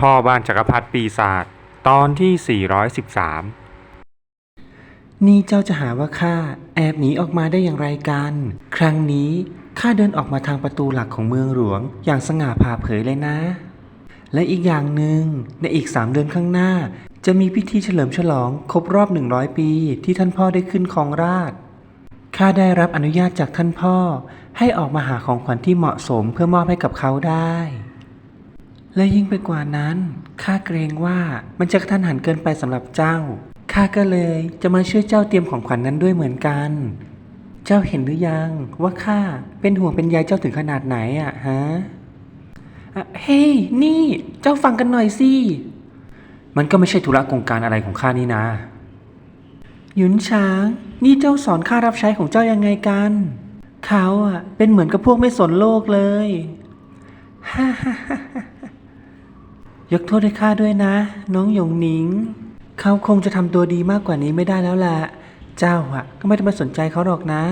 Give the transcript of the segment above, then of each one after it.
พ่อบ้านจักรพรรดิปีศาจตอนที่ 413 นี่เจ้าจะหาว่าข้าแอบหนีออกมาได้อย่างไรกัน ครั้งนี้ข้าเดินออกมาทางประตูหลักของเมืองหลวง อย่างสง่าผ่าเผยเลยนะ และอีกอย่างหนึ่งในอีกสามเดือนข้างหน้า จะมีพิธีเฉลิมฉลองครบรอบ 100 ปี ที่ท่านพ่อได้ขึ้นครองราชข้าได้รับอนุญาตจากท่านพ่อ ให้ออกมาหาของขวัญที่เหมาะสมเพื่อมอบให้กับเขาได้ และยิ่งไปกว่านั้นข้าเกรงว่ามันจะกระทันหันเกินไปสำหรับเจ้าข้าก็เลยจะมาช่วยเจ้าเตรียมของขวัญนนั้นด้วยเหมือนกัน เจ้าเห็นหรือยังว่าข้าเป็นห่วงเป็นใยเจ้าถึงขนาดไหนอะฮะเฮ้ย นี่เจ้าฟังกันหน่อยสิ มันก็ไม่ใช่ธุระโครงการอะไรของข้านี่นะ หยุนช้าง นี่เจ้าสอนข้ารับใช้ของเจ้ายังไงกัน เขาอะเป็นเหมือนกับพวกไม่สนโลกเลย ฮ่าฮ่าฮ่า ยกโทษให้ข้าด้วยนะ น้องหยงหนิง เขาคงจะทำตัวดีมากกว่านี้ไม่ได้แล้วล่ะ เจ้าอะก็ไม่ต้องมาสนใจเขาหรอกนะ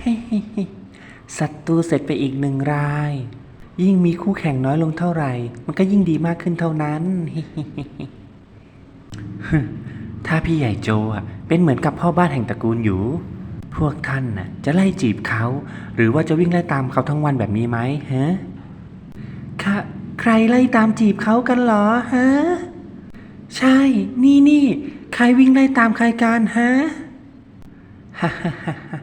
เฮ้ๆศัตรูเสร็จไปอีกหนึ่งราย ยิ่งมีคู่แข่งน้อยลงเท่าไหร่ มันก็ยิ่งดีมากขึ้นเท่านั้น ถ้าพี่ใหญ่โจอะเป็นเหมือนกับพ่อบ้านแห่งตระกูลอยู่ พวกท่านน่ะจะไล่จีบเขา หรือว่าจะวิ่งไล่ตามเขาทั้งวันแบบนี้ไหมฮะค่ะใค รไล่ตามจีบเขากันเหรอฮะ ใช่ นี่นี่ ใครวิ่งไล่ตามใครกันฮะฮ่าฮ่าฮ่าฮ่า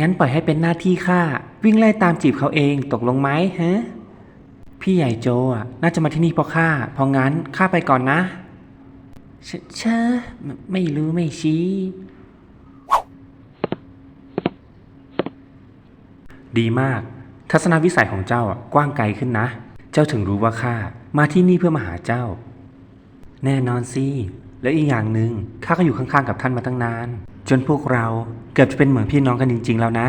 งั้นปล่อยให้เป็นหน้าที่ข้าวิ่งไล่ตามจีบเขาเองตกลงไหมฮะ พี่ใหญ่โจอะ น่าจะมาที่นี่เพราะข้าเพราะงั้นข้าไปก่อนนะเชเชอะไม่ไม่รู้ไม่ชี้ ดีมาก ทัศนวิสัยของเจ้าอะกว้างไกลขึ้นนะ เจ้าถึงรู้ว่าข้ามาที่นี่เพื่อมาหาเจ้า แน่นอนสิ และอีกอย่างหนึ่งข้าก็อยู่ข้างๆกับท่านมาตั้งนาน จนพวกเราเกือบจะเป็นเหมือนพี่น้องกันจริง ๆ แล้วนะ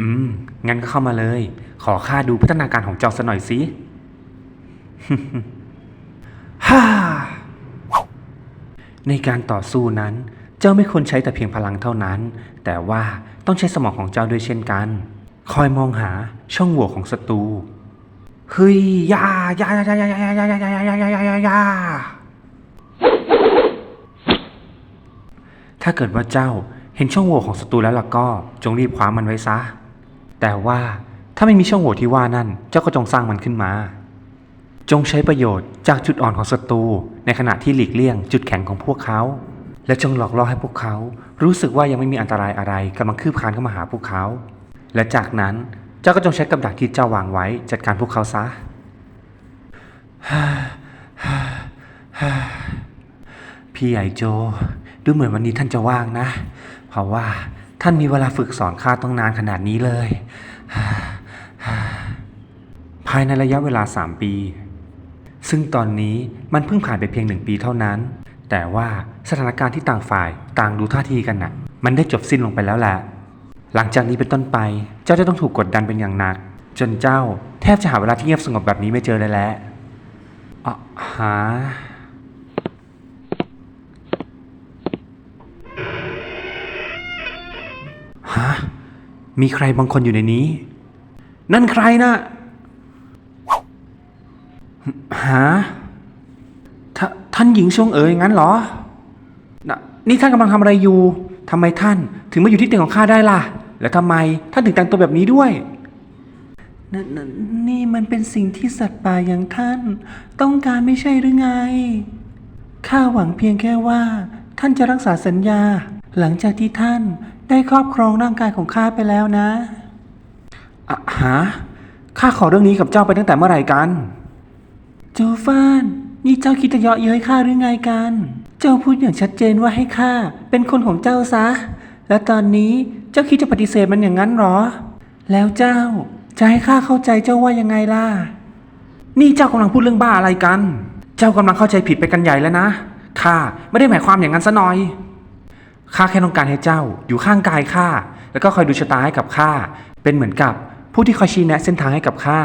อืม งั้นก็เข้ามาเลย ขอข้าดูพัฒนาการของเจ้าสักหน่อยสิฮ่าในการต่อสู้นั้น เจ้าไม่ควรใช้แต่เพียงพลังเท่านั้น แต่ว่าต้องใช้สมองของเจ้าด้วยเช่นกัน คอยมองหาช่องโหว่ของศัตรู เฮ้ยยายายายายายายายายายายายายายาถ้าเกิดว่าเจ้าเห็นช่องโหว่ของศัตรูแล้วล่ะก็จงรีบคว้ามันไว้ซะ แต่ว่าถ้าไม่มีช่องโหว่ที่ว่านั่น เจ้าก็จงสร้างมันขึ้นมา จงใช้ประโยชน์จากจุดอ่อนของศัตรูในขณะที่หลีกเลี่ยงจุดแข็งของพวกเขา และจงหลอกล่อให้พวกเขา รู้สึกว่ายังไม่มีอันตรายอะไรกำลังคืบคลานเข้ามาหาพวกเขา และจากนั้น เจ้าก็จงใช้กับดักที่เจ้าวางไว้ จัดการพวกเขาซะ พี่ใหญ่โจ ดูเหมือนวันนี้ท่านจะว่างนะ เพราะว่าท่านมีเวลาฝึกสอนข้าต้องนานขนาดนี้เลย ภายในระยะเวลา3ปี ซึ่งตอนนี้มันเพิ่งผ่านไปเพียงหนึ่งปีเท่านั้น แต่ว่าสถานการณ์ที่ต่างฝ่ายต่างดูท่าทีกันน่ะ มันได้จบสิ้นลงไปแล้วแหละ หลังจากนี้เป็นต้นไป เจ้าจะต้องถูกกดดันเป็นอย่างหนัก จนเจ้าแทบจะหาเวลาที่เงียบสงบแบบนี้ไม่เจอเลยแหละอะหาฮะมีใครบางคนอยู่ในนี้ นั่นใครนะฮะทท่านหญิงชงเอ๋ยงั้นเหรอ นี่ท่านกำลังทำอะไรอยู่ทำไมท่าน ถึงมาอยู่ที่เตียงของข้าได้ล่ะ แล้วทำไมท่านถึงแต่งตัวแบบนี้ด้วยนนนนี่มันเป็นสิ่งที่สัตว์ป่าอย่างท่าน ต้องการไม่ใช่หรือไง ข้าหวังเพียงแค่ว่า ท่านจะรักษาสัญญา หลังจากที่ท่านได้ครอบครองร่างกายของข้าไปแล้วนะอะฮะข้าขอเรื่องนี้กับเจ้าไปตั้งแต่เมื่อไหร่กัน โจฟาน นี่เจ้าคิดจะเยาะเย้ยข้าหรือไงกัน เจ้าพูดอย่างชัดเจนว่าให้ข้าเป็นคนของเจ้าซะ แล้วตอนนี้เจ้าคิดจะปฏิเสธมันอย่างนั้นหรอ แล้วเจ้าจะให้ข้าเข้าใจเจ้าว่ายังไงล่ะ นี่เจ้ากำลังพูดเรื่องบ้าอะไรกัน เจ้ากำลังเข้าใจผิดไปกันใหญ่แล้วนะ ข้าไม่ได้หมายความอย่างนั้นซะหน่อย ข้าแค่ต้องการให้เจ้าอยู่ข้างกายข้า แล้วก็คอยดูชะตาให้กับข้า เป็นเหมือนกับผู้ที่คอยชี้แนะเส้นทางให้กับข้า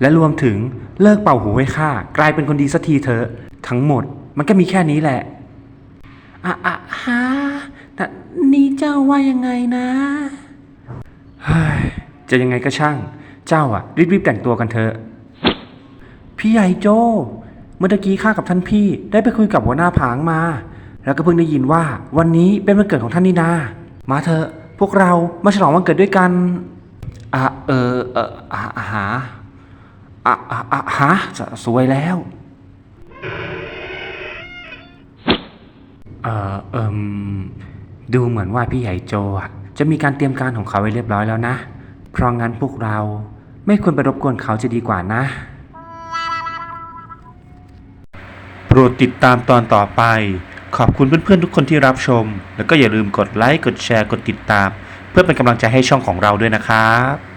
และรวมถึงเลิกเป่าหูให้ข้ากลายเป็นคนดีสักทีเถอะ ทั้งหมดมันก็มีแค่นี้แหละอะอะฮะ แต่นี่เจ้าว่ายังไงนะเฮ้ยจะยังไงก็ช่าง เจ้าอะ รีบๆแต่งตัวกันเถอะพี่ใหญ่โจ เมื่อตะกี้ข้ากับท่านพี่ได้ไปคุยกับหัวหน้าผางมา แล้วก็เพิ่งได้ยินว่าวันนี้เป็นวันเกิดของท่านนี่นา มาเถอะพวกเรามาฉลองวันเกิดด้วยกันอะเออเอออะอะหาอะอะอะฮะสสวยแล้วเออเอิม ดูเหมือนว่าพี่ใหญ่โจะจะมีการเตรียมการของเขาไว้เรียบร้อยแล้วนะ เพราะงั้นพวกเราไม่ควรไปรบกวนเขาจะดีกว่านะ โปรดติดตามตอนต่อไป ขอบคุณเพื่อนๆทุกคนที่รับชม แล้วก็อย่าลืมกดไลค์ กดแชร์ กดติดตาม เพื่อเป็นกำลังใจให้ช่องของเราด้วยนะครับ